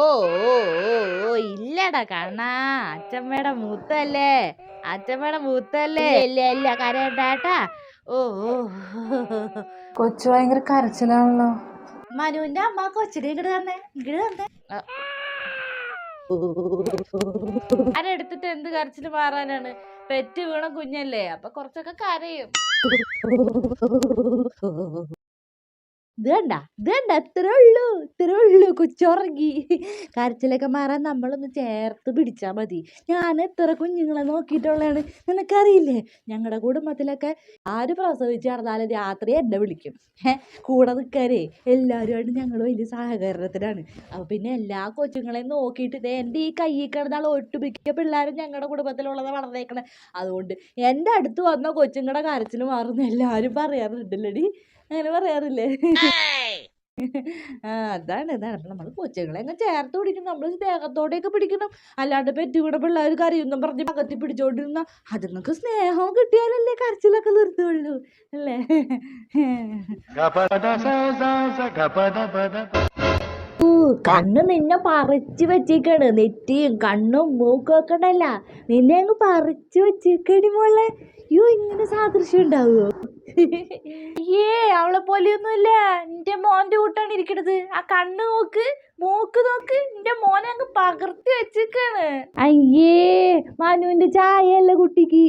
ഓ ഓ ഓ ഓ ഇല്ലടാ കണ്ണാ. അച്ഛമ്മയുടെ മൂത്തല്ലേ. അച്ഛമ്മയുടെ മൂത്തല്ലേ. ഇല്ല ഇല്ല കരയണ്ടാട്ടാ ഓ ഓ. കൊച്ചു ഭയങ്കര കരച്ചിലാണല്ലോ. മനുവിന്റെ അമ്മ കൊച്ചിനെ ഇങ്ങട് തന്നെ. ഇങ്ങട് തന്നെ. ആരെടുത്തിട്ട് എന്ത് കരച്ചിൽ മാറാനാണ്? പെറ്റ് വീണ കുഞ്ഞല്ലേ. അപ്പൊ കുറച്ചൊക്കെ കരയും. ഇത് കണ്ട? ഇത് കണ്ട? ഇത്ര ഉള്ളൂ ഇത്ര ഉള്ളൂ കൊച്ചുറങ്ങി. കരച്ചിലൊക്കെ മാറാൻ നമ്മളൊന്ന് ചേർത്ത് പിടിച്ചാൽ മതി. ഞാൻ എത്ര കുഞ്ഞുങ്ങളെ നോക്കിയിട്ടുള്ളതാണ്? നിനക്കറിയില്ലേ? ഞങ്ങളുടെ കുടുംബത്തിലൊക്കെ ആര് പ്രസവിച്ച് നടന്നാലും രാത്രി എന്നെ വിളിക്കും. കൂടെ നിൽക്കാനേ എല്ലാവരുമായിട്ട് ഞങ്ങൾ വലിയ സഹകരണത്തിലാണ്. അപ്പോൾ പിന്നെ എല്ലാ കൊച്ചുങ്ങളെയും നോക്കിയിട്ട് ദേ എന്റെ ഈ കയ്യിൽ കിടന്നാൾ ഒട്ടുമിക്ക പിള്ളേരും ഞങ്ങളുടെ കുടുംബത്തിലുള്ളത് വളർന്നേക്കണേ. അതുകൊണ്ട് എന്റെ അടുത്ത് വന്ന കൊച്ചുങ്ങളുടെ കരച്ചിൽ മാറുന്ന എല്ലാവരും പറയാറുണ്ടല്ലോടി അങ്ങനെ പറയാറില്ലേ? ആ അതാണ് അതാണ്. അപ്പം നമ്മൾ കൊച്ചുങ്ങളെ അങ്ങ് ചേർത്ത് പിടിക്കണം. നമ്മൾ സ്നേഹത്തോടെയൊക്കെ പിടിക്കണം. അല്ലാണ്ട് പെറ്റുകൂടെ പിള്ളേർ കരയുന്നും പറഞ്ഞ് പകത്തി പിടിച്ചോണ്ടിരുന്ന അതുങ്ങൾക്ക് സ്നേഹം കിട്ടിയാലല്ലേ കരച്ചിലൊക്കെ നിർത്തുള്ളൂ അല്ലേ? കണ്ണ് നിന്നെ പറിച്ചു വെച്ചേക്കാണ് നെറ്റിയും കണ്ണും മൂക്കും ഒക്കെ ഉണ്ടല്ല. നിന്നെ അങ്ങ് പറിച്ചു വെച്ചേക്കടി മോളെ. അയ്യോ ഇങ്ങനെ സാദൃശ്യം ഉണ്ടാവുമോ ഏ അവളെ പോലെയൊന്നുമില്ല. എന്റെ മോന്റെ കൂട്ടാണ് ഇരിക്കണത്. ആ കണ്ണ് നോക്ക് മൂക്ക് നോക്ക്. എന്റെ മോനെ അങ്ങ് പകർത്തി വെച്ചേക്കാണ് അയ്യേ മനുവിന്റെ ചായയല്ല കുട്ടിക്ക്?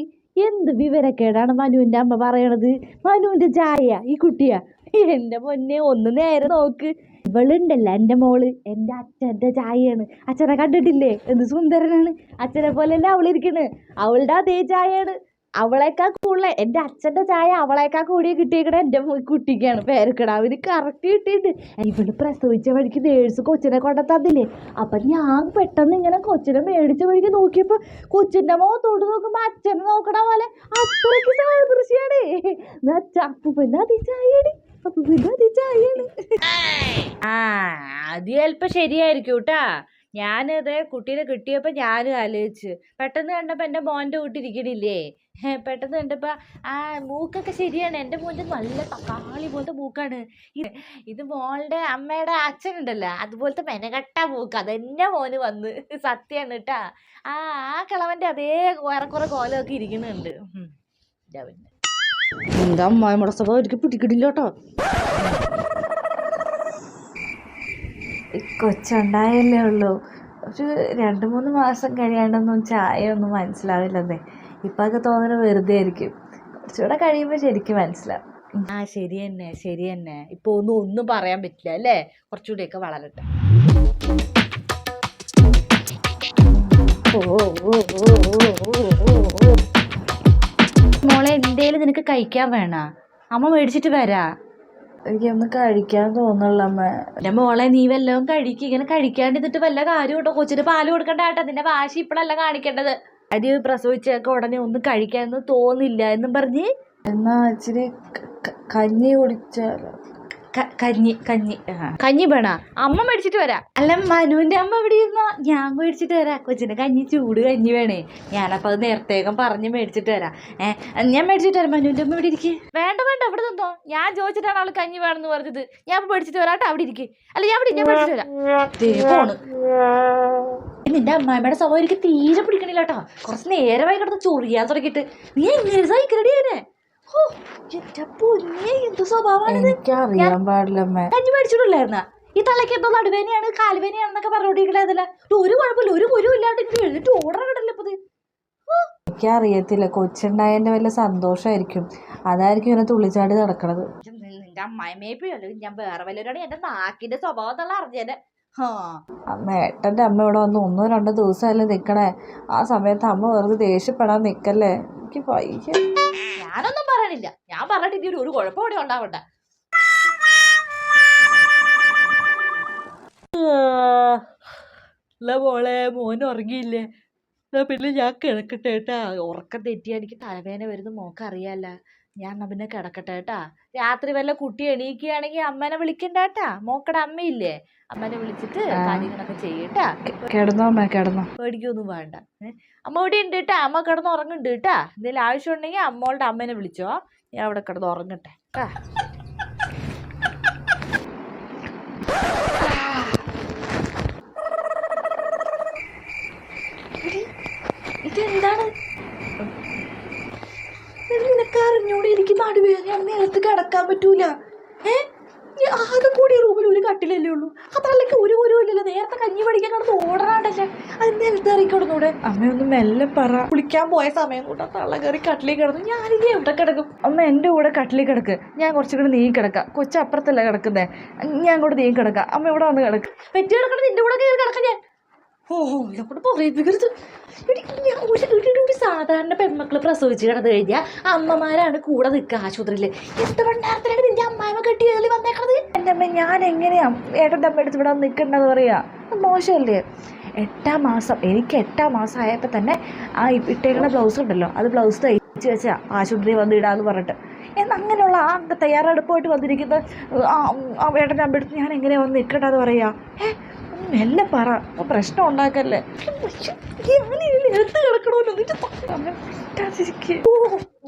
എന്ത് വിവരക്കേടാണ് മനുവിന്റെ അമ്മ പറയണത്? മനുവിന്റെ ചായ ഈ കുട്ടിയാ. എന്റെ പൊന്നെ ഒന്ന് നേരെ നോക്ക്. ഇവളുണ്ടല്ല എന്റെ മോൾ എന്റെ അച്ഛന്റെ ചായയാണ്. അച്ഛനെ കണ്ടിട്ടില്ലേ? എന്ത് സുന്ദരനാണ്. അച്ഛനെ പോലെയല്ല അവളിരിക്കണ് അവളുടെ അതേ ചായയാണ്. അവളേക്കാൾ കൂടുതൽ എന്റെ അച്ഛന്റെ ചായ അവളേക്കാൾ കൂടിയ കിട്ടിയേക്കണ എന്റെ കുട്ടിക്കാണ്. പേരക്കിടാവിന് കറക്റ്റ് കിട്ടിയിട്ട് ഇവൾ പ്രസവിച്ച വഴിക്ക് നേഴ്സ് കൊച്ചിനെ കൊണ്ടു തന്നില്ലേ? അപ്പം ഞാൻ പെട്ടെന്ന് ഇങ്ങനെ കൊച്ചിനെ മേടിച്ച വഴിക്ക് നോക്കിയപ്പോൾ കൊച്ചിന്റെ മുഖത്തോട്ട് നോക്കുമ്പോൾ അച്ഛനെ നോക്കണ പോലെ അത്രയ്ക്ക് സാദൃശ്യാണ്. അപ്പൂപ്പന്റെ അതേ ചായയാണ് ആ അത് ചിലപ്പോ ശരിയായിരിക്കും കേട്ടാ ഞാനത് കുട്ടീനെ കിട്ടിയപ്പോൾ ഞാനും ആലോചിച്ചു. പെട്ടെന്ന് കണ്ടപ്പോൾ എന്റെ മോന്റെ കൂട്ടിരിക്കണില്ലേ പെട്ടെന്ന് കണ്ടപ്പോൾ ആ മൂക്കൊക്കെ ശരിയാണ്. എന്റെ മോന്റെ നല്ല തക്കാളി പോലത്തെ മൂക്കാണ്. ഇത് മോളുടെ അമ്മയുടെ അച്ഛനുണ്ടല്ലോ. അതുപോലത്തെ മെനകെട്ട മൂക്ക്. അതെന്നെ മോന് വന്ന്. സത്യമാണ് കേട്ടാ ആ ആ കിളവന്റെ അതേ ഏറെക്കുറെ കോലമൊക്കെ ഇരിക്കുന്നുണ്ട്. എന്താ അമ്മായിമ്മയുടെ സ്വഭാവം എനിക്ക് പിടിക്കിടില്ല കേട്ടോ കൊച്ചുണ്ടായല്ലേ ഉള്ളൂ. ഒരു രണ്ട് മൂന്ന് മാസം കഴിയാണ്ടൊന്നും ചായ ഒന്നും മനസ്സിലാവില്ലെന്നേ. ഇപ്പം ഒക്കെ തോന്നുന്നത് വെറുതെ ആയിരിക്കും. കുറച്ചുകൂടെ കഴിയുമ്പോൾ ശരിക്കും മനസ്സിലാവും. ആ ശരി തന്നെ ശരി തന്നെ. ഇപ്പൊ ഒന്നും ഒന്നും പറയാൻ പറ്റില്ല അല്ലേ? കുറച്ചുകൂടിയൊക്കെ വളരട്ടെ. ഓ, ഓ, ഓ, ഓ, ഓ, ഓ, ഓ, ഓ. മോളെ എന്തേലും നിനക്ക് കഴിക്കാൻ വേണ? അമ്മ മേടിച്ചിട്ട് വരാ. എനിക്കൊന്നും കഴിക്കാൻ തോന്നുന്നില്ല അമ്മ. എന്റെ മോളെ നീ വല്ലതും കഴിക്കുക ഇങ്ങനെ കഴിക്കാണ്ടിരുന്നിട്ട് വല്ല കാര്യം കേട്ടോ കൊച്ചിന് പാൽ കൊടുക്കണ്ട കേട്ടോ. നിന്റെ വാശി ഇപ്പോഴല്ല കാണിക്കേണ്ടത്. അരി പ്രസവിച്ചൊക്കെ ഉടനെ ഒന്നും കഴിക്കാൻ തോന്നില്ല എന്നും പറഞ്ഞ് എന്നാ ഇച്ചിരി കഞ്ഞി കുടിച്ചാലോ? കഞ്ഞി കഞ്ഞി. കഞ്ഞി വേണ. അമ്മ മേടിച്ചിട്ട് വരാം. അല്ല മനുവിന്റെ അമ്മ ഇവിടെ ഇരുന്നോ ഞാൻ മേടിച്ചിട്ട് വരാം. കൊച്ചിന്റെ കഞ്ഞി ചൂട് കഞ്ഞി വേണേ. ഞാനപ്പൊ അത് നേരത്തേക്കും പറഞ്ഞ് മേടിച്ചിട്ട് വരാം. ഏഹ് ഞാൻ മേടിച്ചിട്ട് വരാം. മനുവിന്റെ അമ്മ ഇവിടെ ഇരിക്കേ? വേണ്ട വേണ്ട. ഇവിടെ നിന്നോ. ഞാൻ ചോദിച്ചിട്ടാണ് അവൾ കഞ്ഞി വേണമെന്ന് പറഞ്ഞത്. ഞാൻ മേടിച്ചിട്ട് വരാട്ടെ. അവിടെ ഇരിക്കേ. അല്ല ഞാൻ ഞാൻ മേടിച്ചിട്ട് വരാം. പോണ്. നിന്റെ അമ്മായിമ്മയുടെ സ്വഭാവം എനിക്ക് തീരെ പിടിക്കണില്ല കേട്ടോ. കുറച്ച് നേരമായി കിടന്ന് ചൊറിയാൻ തുടങ്ങിയിട്ട്. നീ എങ്ങനെ സഹിക്കലടി അതിനെ എന്ത് സ്വഭാവമാണിത്? എനിക്കറിയാൻ പാടില്ല അമ്മ കഞ്ഞി മേടിച്ചിട്ടില്ലായിരുന്ന ഈ തലയ്ക്ക് എന്തോ നടുവേനയാണ് കാലുവേനയാണെന്നൊക്കെ പറഞ്ഞോണ്ടിരിക്കണതല്ല ഒരു കുഴപ്പമില്ല ഒരു കുരു ഇല്ലാണ്ട് ഇങ്ങനെ എഴുതിട്ട് ഓർഡർ കിട്ടില്ല ഇപ്പൊ ഇത് എനിക്കറിയത്തില്ല കൊച്ചുണ്ടായതിന്റെ വല്ല സന്തോഷമായിരിക്കും അതായിരിക്കും ഇങ്ങനെ തുള്ളിച്ചാടി നടക്കണത്. നിന്റെ അമ്മായിമ്മയെ പോയല്ലോ ഞാൻ വേറെ വല്ലവരാണ് എന്റെ നാക്കിന്റെ സ്വഭാവം എന്നുള്ള അറിഞ്ഞേനെ. അമ്മ ഏട്ടന്റെ അമ്മ ഇവിടെ വന്ന് ഒന്നോ രണ്ടോ ദിവസമല്ലേ നിൽക്കണേ ആ സമയത്ത് അമ്മ വെറുതെ ദേഷ്യപ്പെടാൻ നിൽക്കല്ലേ എനിക്ക് വയ്യ. ഞാനൊന്നും പറയണില്ല. ഞാൻ പറഞ്ഞിട്ട് ഒരു കുഴപ്പം ഇവിടെ ഉണ്ടാവണ്ട. മോളെ മോൻ ഉറങ്ങിയില്ലേ? എന്നാ പിന്നെ ഞാൻ കിടക്കട്ടെ കേട്ടാ ഉറക്കം തെറ്റിയാ എനിക്ക് തലവേദന വരുന്ന. മോക്ക അറിയാല്ല ഞാൻ എന്നാ പിന്നെ കിടക്കട്ടെ കേട്ടാ രാത്രി വല്ല കുട്ടി എണീക്കുകയാണെങ്കിൽ അമ്മനെ വിളിക്കണ്ട കേട്ടാ മോക്കടെ അമ്മയില്ലേ? അമ്മനെ വിളിച്ചിട്ട്. കാര്യങ്ങളൊക്കെ ചെയ്യട്ടാ കിടന്നോ അമ്മ കിടന്നോ. പേടിക്കൊന്നും വേണ്ട? അമ്മ ഇവിടെ ഉണ്ട് കേട്ടാ അമ്മ കിടന്ന് ഉറങ്ങുന്നുണ്ട് കേട്ടാ എന്തെങ്കിലും ആവശ്യം ഉണ്ടെങ്കിൽ അമ്മോളുടെ അമ്മേനെ വിളിച്ചോ. ഞാൻ അവിടെ കിടന്ന് ഉറങ്ങട്ടെ കേട്ടാ കിടക്കാൻ പറ്റൂല. ഏ? ആകെ കൂടി റൂമിൽ ഒരു കട്ടിലല്ലേ ഉള്ളൂ. തള്ളക്ക് ഒരു ഒരു ഇല്ലല്ലോ. നേരത്തെ കഞ്ഞി പഠിക്കാൻ കിടന്ന് ഓടാണ്ടല്ലേ. അത് നിലത്ത് ഇറക്കിടന്നൂടെ അമ്മയൊന്ന് മെല്ലെ പറ. കുളിക്കാൻ പോയ സമയം കൂട്ടാ. തള്ള കയറി കട്ടിലേക്ക് കിടന്നു. ഞാനിനി എവിടെ കിടക്കും? അമ്മ എന്റെ കൂടെ കട്ടിലേക്ക് കിടക്ക്. ഞാൻ കുറച്ചും കൂടി നീങ്ങി കിടക്കാം. കൊച്ചപ്പുറത്തല്ല കിടക്കുന്നേ. ഞാൻ കൂടെ നീങ്ങി കിടക്കാം. അമ്മ ഇവിടെ വന്ന് കിടക്ക്. പെറ്റി കിടക്കണം നിന്റെ കൂടെ കയറി കിടക്കാം ഞാൻ. ഓ ഇതോട് പറയിപ്പിക്കരുത്. ഒരു സാധാരണ പെൺമക്കൾ പ്രസവിച്ച് കിടന്നു കഴിഞ്ഞാൽ അമ്മമാരാണ് കൂടെ നിൽക്കുക ആശുപത്രിയിൽ എന്ത് പണ്ടാരത്തിലാണ് നിന്റെ അമ്മായിമ കെട്ടി കയറി വന്നേക്കണത്? എന്റെ അമ്മ ഞാൻ എങ്ങനെയാ ഏട്ടന്റെ അമ്മ എടുത്ത് ഇവിടെ നിൽക്കേണ്ടത് പറയാ? മോശമല്ലേ? എട്ടാം മാസം എനിക്ക് എട്ടാം മാസം ആയപ്പോൾ തന്നെ ആ ഇട്ടേക്കുന്ന ബ്ലൗസ് ഉണ്ടല്ലോ അത് ബ്ലൗസ് തയ്ച്ച് വെച്ചാൽ ആശുപത്രി വന്ന് ഇടാന്ന് പറഞ്ഞിട്ട്. എന്ന് അങ്ങനെയുള്ള ആ തയ്യാറെടുപ്പായിട്ട് വന്നിരിക്കുന്ന ആ ഏട്ടന്റെ അമ്മ എടുത്ത് ഞാൻ എങ്ങനെയാ വന്ന് നിൽക്കേണ്ടത് പറയാ? ഏ മെല്ലെ പറ. പ്രശ്നം ഉണ്ടാക്കല്ലേ? ഓ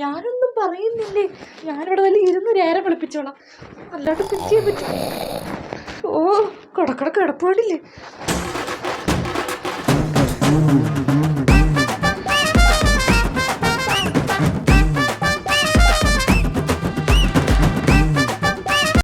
ഞാനൊന്നും പറയുന്നില്ലേ? ഞാനിവിടെ വലിയ ഇരുന്ന് നേരെ വിളിപ്പിച്ചോളാം. അല്ലാണ്ട് പിടിച്ചേ പറ്റും ഓ കിടക്കട കിടപ്പാടില്ലേ